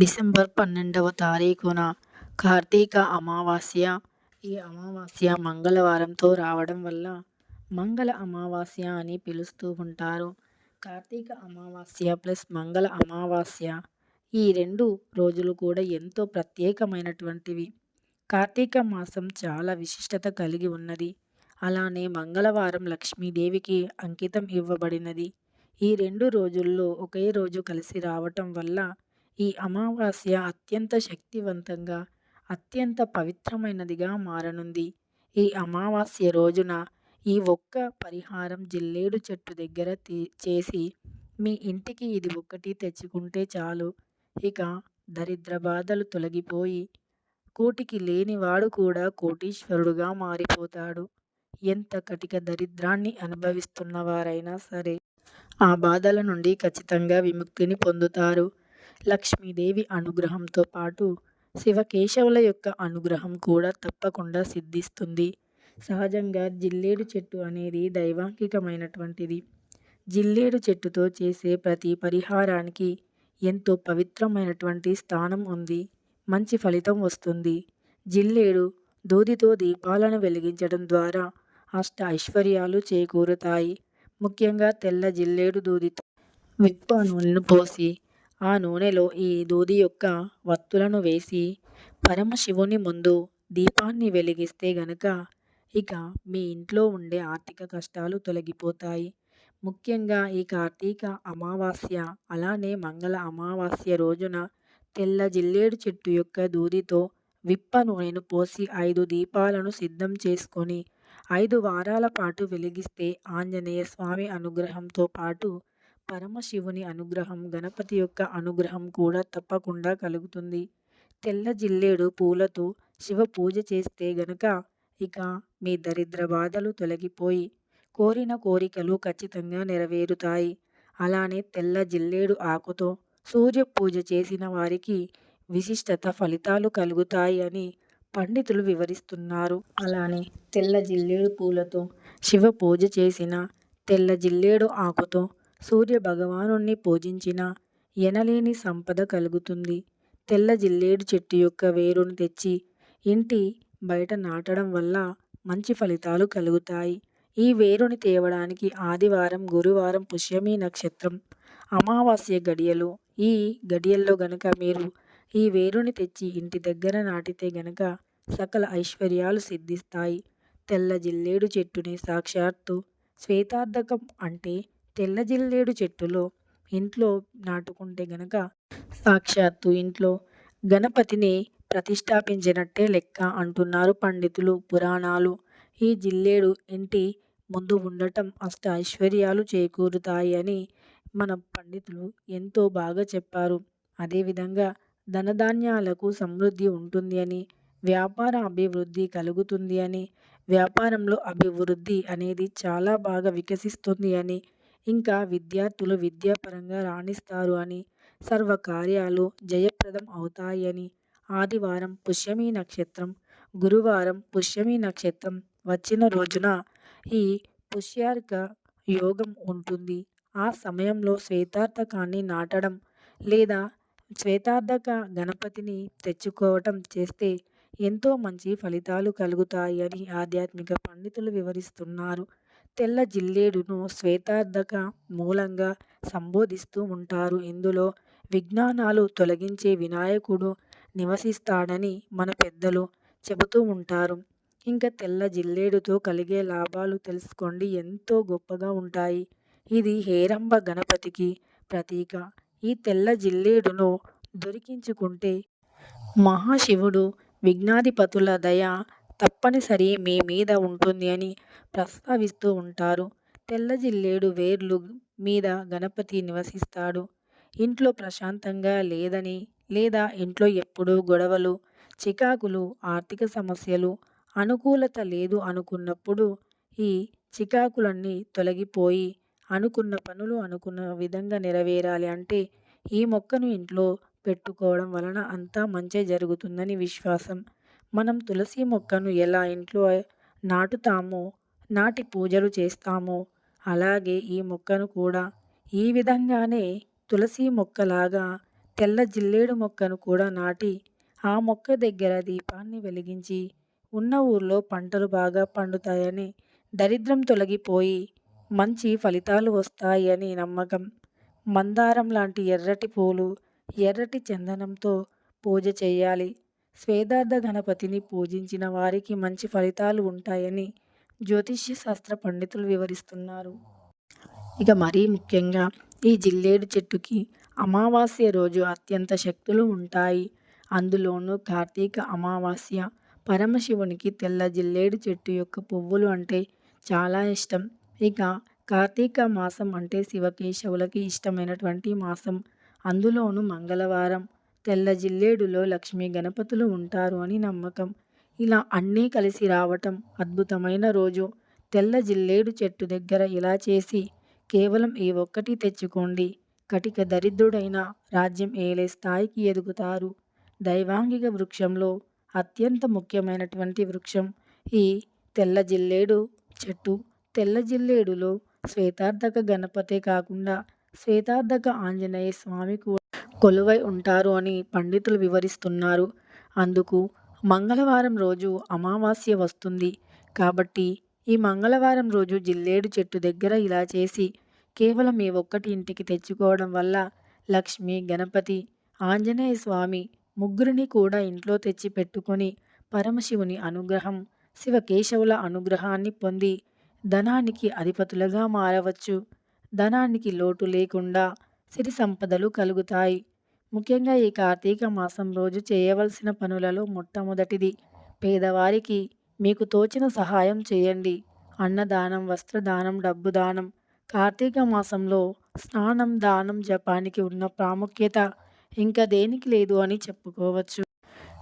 December పన్నెండవ తారీఖున కార్తీక అమావాస్య. ఈ అమావాస్య మంగళవారంతో రావడం వల్ల మంగళ అమావాస్య అని పిలుస్తూ ఉంటారు. కార్తీక అమావాస్య ప్లస్ మంగళ అమావాస్య ఈ రెండు రోజులు కూడా ఎంతో ప్రత్యేకమైనటువంటివి. కార్తీక మాసం చాలా విశిష్టత కలిగి ఉన్నది. అలానే మంగళవారం లక్ష్మీదేవికి అంకితం ఇవ్వబడినది. ఈ రెండు రోజుల్లో ఒకే రోజు కలిసి రావటం వల్ల ఈ అమావాస్య అత్యంత శక్తివంతంగా అత్యంత పవిత్రమైనదిగా మారనుంది. ఈ అమావాస్య రోజున ఈ ఒక్క పరిహారం జిల్లేడు చెట్టు దగ్గర చేసి మీ ఇంటికి ఇది ఒక్కటి తెచ్చుకుంటే చాలు. ఇక దరిద్ర బాధలు తొలగిపోయి కోటికి లేనివాడు కూడా కోటీశ్వరుడుగా మారిపోతాడు. ఎంత కటిక దరిద్రాన్ని అనుభవిస్తున్న వారైనా సరే ఆ బాధల నుండి ఖచ్చితంగా విముక్తిని పొందుతారు. లక్ష్మీదేవి అనుగ్రహంతో పాటు శివకేశవుల యొక్క అనుగ్రహం కూడా తప్పకుండా సిద్ధిస్తుంది. సహజంగా జిల్లేడు చెట్టు అనేది దైవాంకికమైనటువంటిది. జిల్లేడు చెట్టుతో చేసే ప్రతి పరిహారానికి ఎంతో పవిత్రమైనటువంటి స్థానం ఉంది. మంచి ఫలితం వస్తుంది. జిల్లేడు దూదితో దీపాలను వెలిగించడం ద్వారా అష్ట ఐశ్వర్యాలు చేకూరుతాయి. ముఖ్యంగా తెల్ల జిల్లేడు దూదితో విప్ప నూనెను పోసి ఆ నూనెలో ఈ దూది యొక్క వత్తులను వేసి పరమశివుని ముందు దీపాన్ని వెలిగిస్తే గనక ఇక మీ ఇంట్లో ఉండే ఆర్థిక కష్టాలు తొలగిపోతాయి. ముఖ్యంగా ఈ కార్తీక అమావాస్య అలానే మంగళ అమావాస్య రోజున తెల్ల జిల్లేడు చెట్టు యొక్క దూదితో విప్ప నూనెను పోసి ఐదు దీపాలను సిద్ధం చేసుకొని ఐదు వారాల పాటు వెలిగిస్తే ఆంజనేయ స్వామి అనుగ్రహంతో పాటు పరమశివుని అనుగ్రహం గణపతి యొక్క అనుగ్రహం కూడా తప్పకుండా కలుగుతుంది. తెల్ల జిల్లేడు పూలతో శివ పూజ చేస్తే గనక ఇక మీ దరిద్ర బాధలు తొలగిపోయి కోరిన కోరికలు ఖచ్చితంగా నెరవేరుతాయి. అలానే తెల్ల జిల్లేడు ఆకుతో సూర్య పూజ చేసిన వారికి విశిష్టత ఫలితాలు కలుగుతాయి అని పండితులు వివరిస్తున్నారు. అలానే తెల్ల జిల్లేడు పూలతో శివ పూజ చేసిన తెల్ల జిల్లేడు ఆకుతో సూర్య భగవానుణ్ణి పూజించిన ఎనలేని సంపద కలుగుతుంది. తెల్ల జిల్లేడు చెట్టు యొక్క వేరును తెచ్చి ఇంటి బయట నాటడం వల్ల మంచి ఫలితాలు కలుగుతాయి. ఈ వేరుని తేవడానికి ఆదివారం గురువారం పుష్యమి నక్షత్రం అమావాస్య గడియలు. ఈ గడియల్లో గనక మీరు ఈ వేరుని తెచ్చి ఇంటి దగ్గర నాటితే గనక సకల ఐశ్వర్యాలు సిద్ధిస్తాయి. తెల్ల జిల్లేడు చెట్టుని సాక్షాత్తు శ్వేతార్థకం అంటే తెల్ల జిల్లేడు చెట్టులో ఇంట్లో నాటుకుంటే గనక సాక్షాత్తు ఇంట్లో గణపతిని ప్రతిష్టాపించినట్టే లెక్క అంటున్నారు పండితులు పురాణాలు. ఈ జిల్లేడు ఇంటి ముందు ఉండటం అష్ట ఐశ్వర్యాలు చేకూరుతాయి అని మన పండితులు ఎంతో బాగా చెప్పారు. అదేవిధంగా ధనధాన్యాలకు సమృద్ధి ఉంటుంది అని వ్యాపార అభివృద్ధి కలుగుతుంది అని వ్యాపారంలో అభివృద్ధి అనేది చాలా బాగా వికసిస్తుంది అని ఇంకా విద్యార్థులు విద్యాపరంగా రాణిస్తారు అని సర్వకార్యాలు జయప్రదం అవుతాయని. ఆదివారం పుష్యమి నక్షత్రం గురువారం పుష్యమి నక్షత్రం వచ్చిన రోజున ఈ పుష్యార్క యోగం ఉంటుంది. ఆ సమయంలో శ్వేతార్థకాన్ని నాటడం లేదా శ్వేతార్థక గణపతిని తెచ్చుకోవటం చేస్తే ఎంతో మంచి ఫలితాలు కలుగుతాయి అని ఆధ్యాత్మిక పండితులు వివరిస్తున్నారు. తెల్ల జిల్లేడును శ్వేతార్థక మూలంగా సంబోధిస్తూ ఉంటారు. ఇందులో విజ్ఞానాలు తొలగించే వినాయకుడు నివసిస్తాడని మన పెద్దలు చెబుతూ ఉంటారు. ఇంకా తెల్ల జిల్లేడుతో కలిగే లాభాలు తెలుసుకోండి. ఎంతో గొప్పగా ఉంటాయి. ఇది హేరంబ గణపతికి ప్రతీక. ఈ తెల్ల జిల్లేడును దొరికించుకుంటే మహాశివుడు విఘ్నాధిపతుల దయ తప్పనిసరి మీ మీద ఉంటుంది అని ప్రస్తావిస్తూ ఉంటారు. తెల్ల జిల్లేడు వేర్లు మీద గణపతి నివసిస్తాడు. ఇంట్లో ప్రశాంతంగా లేదని లేదా ఇంట్లో ఎప్పుడూ గొడవలు చికాకులు ఆర్థిక సమస్యలు అనుకూలత లేదు అనుకున్నప్పుడు ఈ చికాకులన్నీ తొలగిపోయి అనుకున్న పనులు అనుకున్న విధంగా నెరవేరాలి అంటే ఈ మొక్కను ఇంట్లో పెట్టుకోవడం వలన అంతా మంచి జరుగుతుందని విశ్వాసం. మనం తులసి మొక్కను ఎలా ఇంట్లో నాటుతామో నాటి పూజలు చేస్తామో అలాగే ఈ మొక్కను కూడా. ఈ విధంగానే తులసి మొక్కలాగా తెల్ల జిల్లేడు మొక్కను కూడా నాటి ఆ మొక్క దగ్గర దీపాన్ని వెలిగించి ఉన్న ఊర్లో పంటలు బాగా పండుతాయని దరిద్రం తొలగిపోయి మంచి ఫలితాలు వస్తాయి అని నమ్మకం. మందారం లాంటి ఎర్రటి పూలు ఎర్రటి చందనంతో పూజ చేయాలి. స్వేదార్థ గణపతిని పూజించిన వారికి మంచి ఫలితాలు ఉంటాయని జ్యోతిష్య శాస్త్ర పండితులు వివరిస్తున్నారు. ఇక మరీ ముఖ్యంగా ఈ జిల్లేడు చెట్టుకి అమావాస్య రోజు అత్యంత శక్తులు ఉంటాయి. అందులోనూ కార్తీక అమావాస్య పరమశివునికి తెల్ల జిల్లేడు చెట్టు యొక్క పువ్వులు అంటే చాలా ఇష్టం. ఇక కార్తీక మాసం అంటే శివకేశవులకి ఇష్టమైనటువంటి మాసం. అందులోనూ మంగళవారం తెల్ల జిల్లేడులో లక్ష్మీ గణపతులు ఉంటారు అని నమ్మకం. ఇలా అన్నీ కలిసి రావటం అద్భుతమైన రోజు. తెల్ల జిల్లేడు చెట్టు దగ్గర ఇలా చేసి కేవలం ఈ ఒక్కటి తెచ్చుకోండి. కటిక దరిద్రుడైన రాజ్యం ఏలే స్థాయికి ఎదుగుతారు. దైవాంగిక వృక్షంలో అత్యంత ముఖ్యమైనటువంటి వృక్షం ఈ తెల్ల జిల్లేడు చెట్టు. తెల్ల జిల్లేడులో శ్వేతార్థక గణపతే కాకుండా శ్వేతార్థక ఆంజనేయ స్వామి కూడా కొలువై ఉంటారు అని పండితులు వివరిస్తున్నారు. అందుకు మంగళవారం రోజు అమావాస్య వస్తుంది. కాబట్టి ఈ మంగళవారం రోజు జిల్లేడు చెట్టు దగ్గర ఇలా చేసి కేవలం ఈ ఒక్కటి ఇంటికి తెచ్చుకోవడం వల్ల లక్ష్మి గణపతి ఆంజనేయ స్వామి ముగ్గురిని కూడా ఇంట్లో తెచ్చి పెట్టుకొని పరమశివుని అనుగ్రహం శివకేశవుల అనుగ్రహాన్ని పొంది ధనానికి అధిపతులుగా మారవచ్చు. ధనానికి లోటు లేకుండా సిరి సంపదలు కలుగుతాయి. ముఖ్యంగా ఈ కార్తీక మాసం రోజు చేయవలసిన పనులలో మొట్టమొదటిది పేదవారికి మీకు తోచిన సహాయం చేయండి. అన్నదానం వస్త్రదానం డబ్బు దానం కార్తీక మాసంలో స్నానం దానం జపానికి ఉన్న ప్రాముఖ్యత ఇంకా దేనికి లేదు అని చెప్పుకోవచ్చు.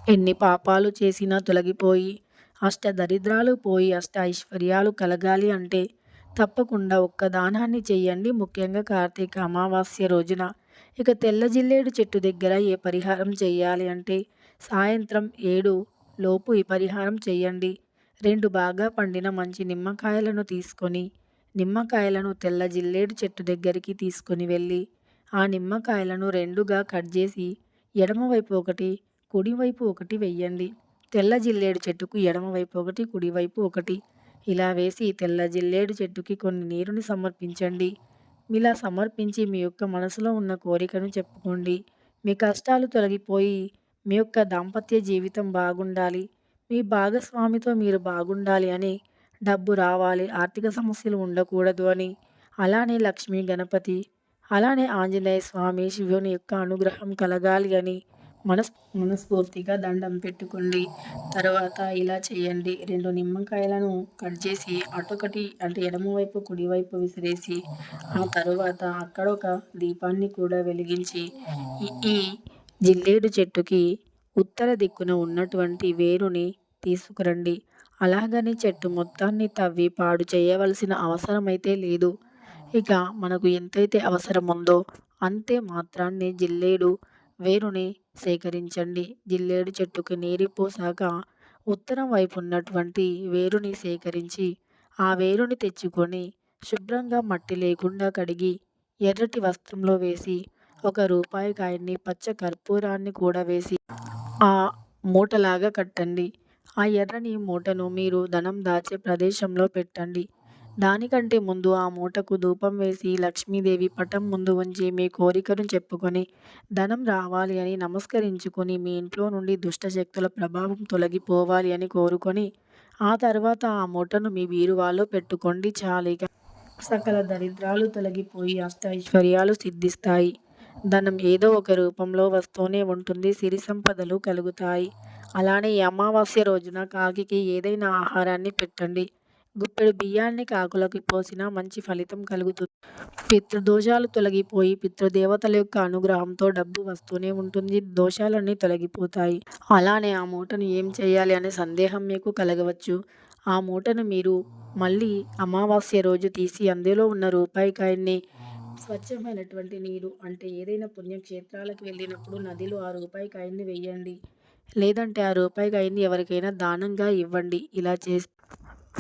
ఎన్ని పాపాలు చేసినా తొలగిపోయి అష్ట దరిద్రాలు పోయి అష్ట ఐశ్వర్యాలు కలగాలి అంటే తప్పకుండా ఒక్క దానాన్ని చేయండి. ముఖ్యంగా కార్తీక అమావాస్య రోజున ఇక తెల్ల జిల్లేడు చెట్టు దగ్గర ఏ పరిహారం చేయాలి అంటే సాయంత్రం ఏడు లోపు ఈ పరిహారం చేయండి రెండు బాగా పండిన మంచి నిమ్మకాయలను తీసుకొని నిమ్మకాయలను తెల్ల జిల్లేడు చెట్టు దగ్గరికి తీసుకొని వెళ్ళి ఆ నిమ్మకాయలను రెండుగా కట్ చేసి ఎడమవైపు ఒకటి కుడివైపు ఒకటి వెయ్యండి. తెల్ల జిల్లేడు చెట్టుకు ఎడమవైపు ఒకటి కుడివైపు ఒకటి. ఇలా వేసి తెల్ల జిల్లేడు చెట్టుకి కొన్ని నీరుని సమర్పించండి. ఇలా సమర్పించి మీ యొక్క మనసులో ఉన్న కోరికను చెప్పుకోండి. మీ కష్టాలు తొలగిపోయి మీ యొక్క దాంపత్య జీవితం బాగుండాలి. మీ భాగస్వామితో మీరు బాగుండాలి అని డబ్బు రావాలి ఆర్థిక సమస్యలు ఉండకూడదు అని. అలానే లక్ష్మీ గణపతి అలానే ఆంజనేయ స్వామి శివుని యొక్క అనుగ్రహం కలగాలి అని. మనస్ మనస్ఫూర్తిగా దండం పెట్టుకోండి. తర్వాత ఇలా చేయండి. రెండు నిమ్మకాయలను కట్ చేసి అటొకటి అంటే ఎడమవైపు కుడివైపు విసిరేసి ఆ తరువాత అక్కడ ఒక దీపాన్ని కూడా వెలిగించి ఈ జిల్లేడు చెట్టుకి ఉత్తర దిక్కున ఉన్నటువంటి వేరుని తీసుకురండి. అలాగని చెట్టు మొత్తాన్ని తవ్వి పాడు చేయవలసిన అవసరం అయితే లేదు. ఇక మనకు ఎంతైతే అవసరం ఉందో అంతే మాత్రాన్ని జిల్లేడు వేరుని సేకరించండి. జిల్లేడు చెట్టుకు నీరు పోసాక ఉత్తరం వైపు ఉన్నటువంటి వేరుని సేకరించి ఆ వేరుని తెచ్చుకొని శుభ్రంగా మట్టి లేకుండా కడిగి ఎర్రటి వస్త్రంలో వేసి ఒక రూపాయి కాయన్ని పచ్చ కర్పూరాన్ని కూడా వేసి ఆ మూటలాగా కట్టండి. ఆ ఎర్రని మూటను మీరు ధనం దాచే ప్రదేశంలో పెట్టండి. దానికంటే ముందు ఆ మూటకు ధూపం వేసి లక్ష్మీదేవి పటం ముందు ఉంచి మీ కోరికను చెప్పుకొని ధనం రావాలి అని నమస్కరించుకొని మీ ఇంట్లో నుండి దుష్టశక్తుల ప్రభావం తొలగిపోవాలి అని కోరుకొని ఆ తర్వాత ఆ మూటను మీ బీరువాలో పెట్టుకోండి చాలిగా సకల దరిద్రాలు తొలగిపోయి అష్ట ఐశ్వర్యాలు సిద్ధిస్తాయి. ధనం ఏదో ఒక రూపంలో వస్తూనే ఉంటుంది సిరి సంపదలు కలుగుతాయి. అలానే ఈ అమావాస్య రోజున కాకికి ఏదైనా ఆహారాన్ని పెట్టండి. గుప్పెడు బియ్యాన్ని కాకులకి పోసినా మంచి ఫలితం కలుగుతుంది. పితృదోషాలు తొలగిపోయి పితృదేవతల యొక్క అనుగ్రహంతో డబ్బు వస్తూనే ఉంటుంది. దోషాలన్నీ తొలగిపోతాయి. అలానే ఆ మూటను ఏం చేయాలి అనే సందేహం మీకు కలగవచ్చు. ఆ మూటను మీరు మళ్ళీ అమావాస్య రోజు తీసి అందులో ఉన్న రూపాయి కాయన్ని స్వచ్ఛమైనటువంటి నీరు అంటే ఏదైనా పుణ్యక్షేత్రాలకు వెళ్ళినప్పుడు నదిలో ఆ రూపాయి కాయన్ని వేయండి. లేదంటే ఆ రూపాయి కాయన్ని ఎవరికైనా దానంగా ఇవ్వండి. ఇలా చేస్తే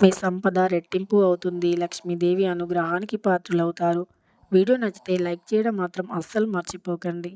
మీ సంపద రెట్టింపు అవుతుంది. లక్ష్మీదేవి అనుగ్రహానికి పాత్రులవుతారు. వీడియో నచ్చితే లైక్ చేయడం మాత్రం అస్సలు మర్చిపోకండి.